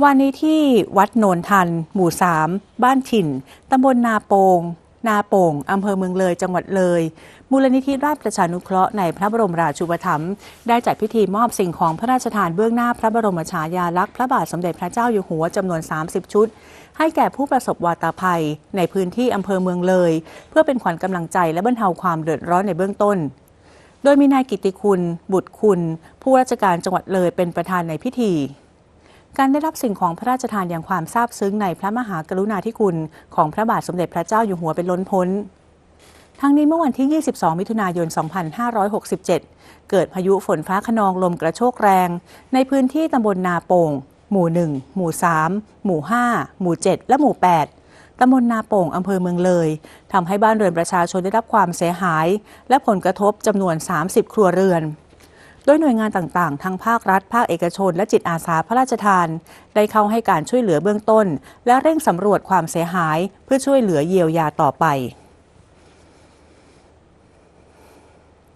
วันนี้ที่วัดโนนทัน หมู่ 3 บ้านถิ่น ตำบลนาโปง นาโป่งอำเภอเมืองเลย จังหวัดเลย มูลนิธิราชประชานุเคราะห์ในพระบรมราชูปถัมภ์ได้จัดพิธีมอบสิ่งของพระราชทานเบื้องหน้าพระบรมฉายาลักษณ์พระบาทสมเด็จพระเจ้าอยู่หัวจำนวน 30 ชุด ให้แก่ผู้ประสบวาตาภัย ในพื้นที่อำเภอเมืองเลย เพื่อเป็นขวัญกำลังใจและบรรเทาความเดือดร้อนในเบื้องต้นโดยมีนายกิติคุณ บุตรคุณ ผู้ราชการจังหวัดเลยเป็นประธานในพิธี การได้รับสิ่งของพระราชทานอย่างความซาบซึ้งในพระมหากรุณาธิคุณของพระบาทสมเด็จพระเจ้าอยู่หัวเป็นล้นพ้น ทั้งนี้เมื่อวันที่ 22 มิถุนายน 2567 เกิดพายุฝนฟ้าขนองลมกระโชกแรง ในพื้นที่ตำบลนาโป่ง หมู่ 1 หมู่ 3 หมู่ 5 หมู่ 7 และหมู่ 8ตำบลนาโป่งอำเภอเมืองเลยทำให้บ้านเรือนประชาชนได้รับความเสียหาย และผลกระทบจำนวน 30 ครัวเรือน โดยหน่วยงานต่างๆ ทั้งภาครัฐ ภาคเอกชน และจิตอาสาพระราชทาน ได้เข้าให้การช่วยเหลือเบื้องต้น และเร่งสำรวจความเสียหายเพื่อช่วยเหลือเยียวยาต่อไป